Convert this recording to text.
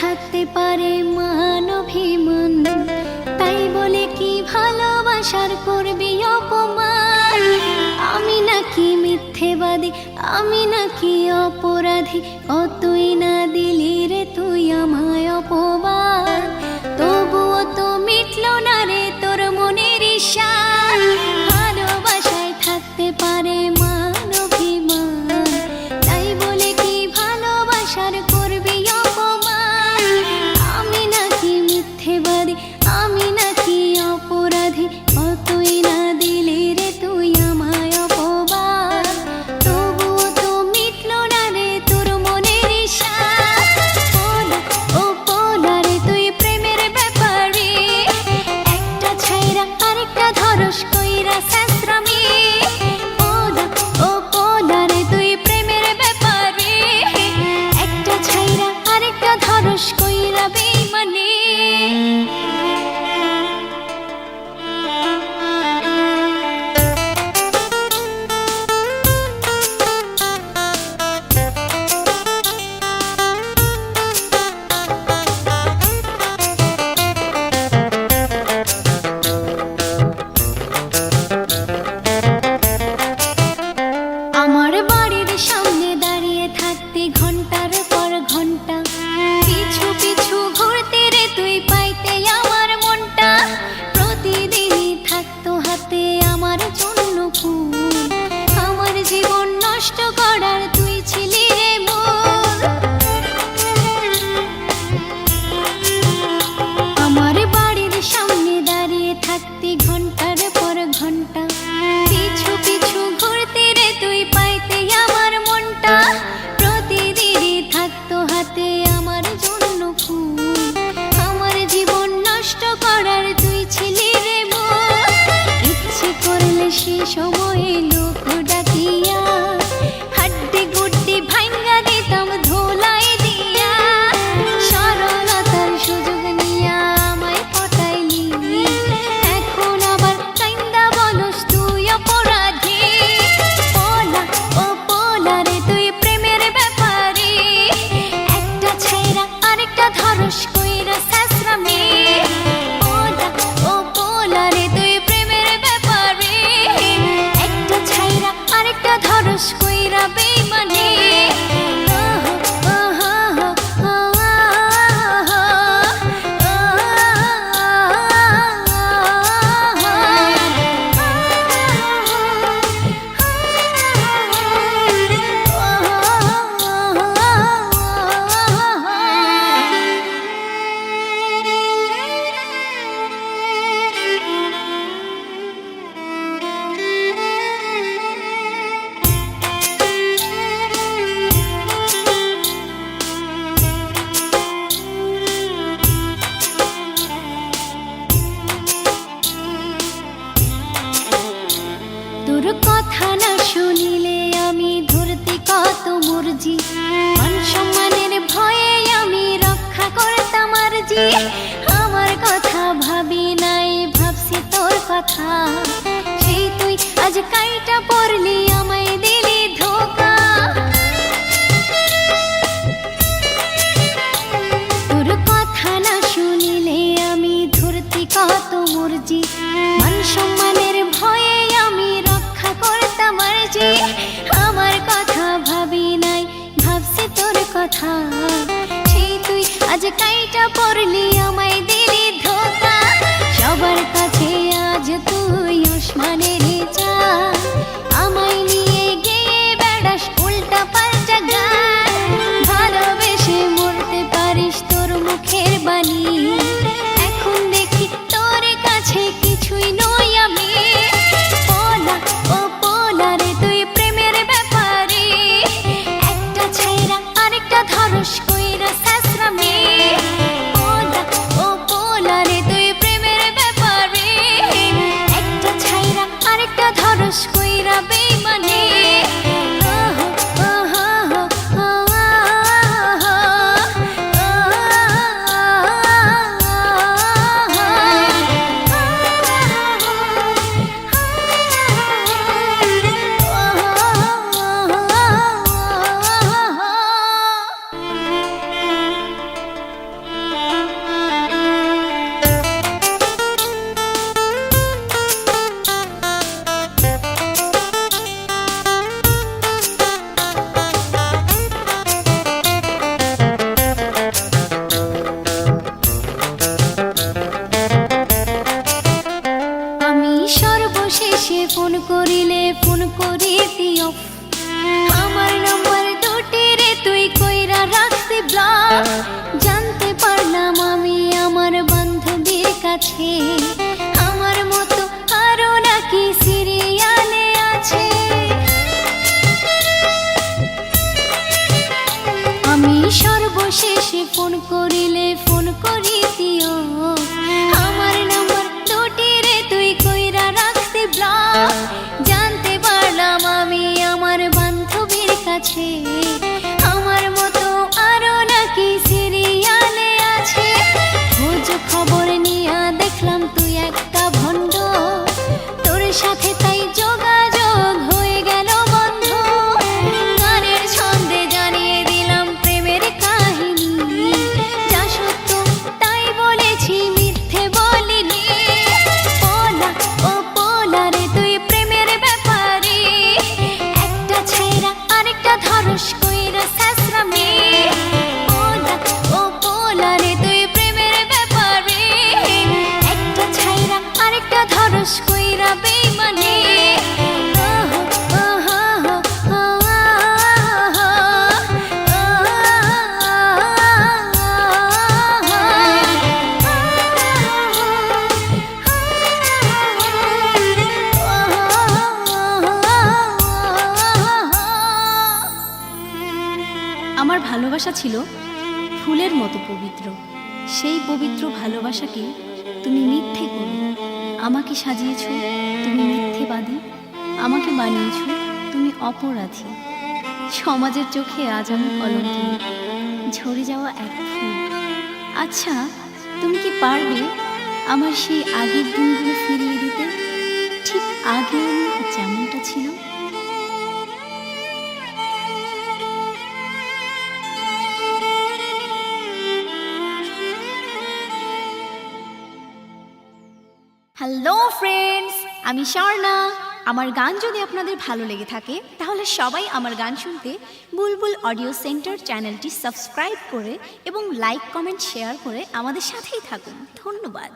থাকতে পারে মানভিমান তাই বলে কি ভালোবাসার করবি অপমান? আমি নাকি মিথ্যেবাদী, আমি নাকি অপরাধী, অতই না দিলি রে তুই আমায় অপবাদ। জি মান সম্মানের ভয়ে আমি রক্ষা করতাম আর জি আমার কথা ভাবি নাই, ভাবছি তোর কথা। সেই তুই আজ কাইটা পড়লি, আমায় দিলি ধোকা। তোর কথা না শুনিলে আমি ধরতি কত মুরজি। মান সম্মান করিলে ফোন করে দিও। আমার নম্বর দুটি রে, তুই কইরা রাখছি ব্লক জানতে পারলাম আমি আমার বান্ধবীর কাছে। বান্ধবীর আমার ভালোবাসা ছিল ফুলের মতো পবিত্র। সেই পবিত্র ভালোবাসাকে তুমি মিথ্যে করে। আমাকে সাজিয়েছ, তুমি মিথ্যেবাদী আমাকে বানিয়েছ, তুমি অপরাধী। সমাজের চোখে আজ আমি কলঙ্কিনী ঝরে যাওয়া এক ফুল। আচ্ছা তুমি কি পারবে আমার সেই আগের দিনগুলো ফিরিয়ে দিতে? ঠিক আগে আমি যেমনটা ছিল। হ্যালো ফ্রেন্ডস আমি স্বর্ণা। আমার গান যদি আপনাদের ভালো লেগে থাকে, তাহলে সবাই আমার গান শুনতে বুলবুল অডিও সেন্টার চ্যানেলটি সাবস্ক্রাইব করে এবং লাইক, কমেন্ট, শেয়ার করে আমাদের সাথেই থাকুন। ধন্যবাদ।